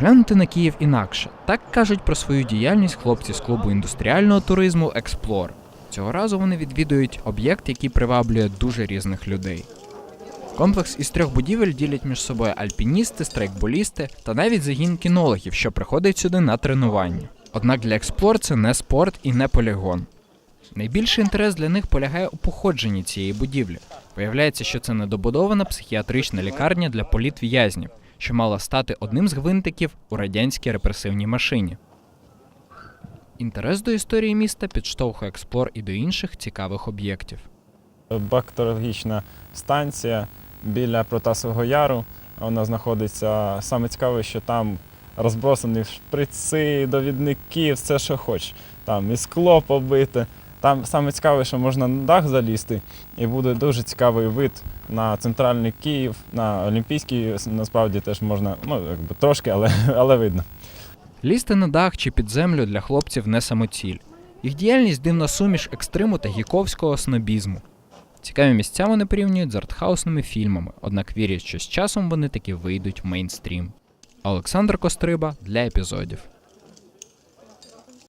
Поглянути на Київ інакше. Так кажуть про свою діяльність хлопці з клубу індустріального туризму Експлор. Цього разу вони відвідують об'єкт, який приваблює дуже різних людей. Комплекс із трьох будівель ділять між собою альпіністи, страйкболісти та навіть загін кінологів, що приходять сюди на тренування. Однак для Експлор це не спорт і не полігон. Найбільший інтерес для них полягає у походженні цієї будівлі. Виявляється, що це недобудована психіатрична лікарня для політв'язнів, що мала стати одним з гвинтиків у радянській репресивній машині. Інтерес до історії міста підштовхує експлор і до інших цікавих об'єктів. Бактеріологічна станція біля Протасового Яру. Вона знаходиться саме цікаве, що там розбросані шприци, довідники, все, що хочеш. Там і скло побите. Там саме цікаве, що можна на дах залізти, і буде дуже цікавий вид на центральний Київ, на Олімпійський насправді теж можна, ну якби трошки, але, але видно. Лізти на дах чи під землю для хлопців не самоціль. Їх діяльність дивна суміш екстриму та гіковського снобізму. Цікаві місця вони порівнюють з артхаусними фільмами, однак вірять, що з часом вони таки вийдуть в мейнстрім. Олександр Костриба для епізодів.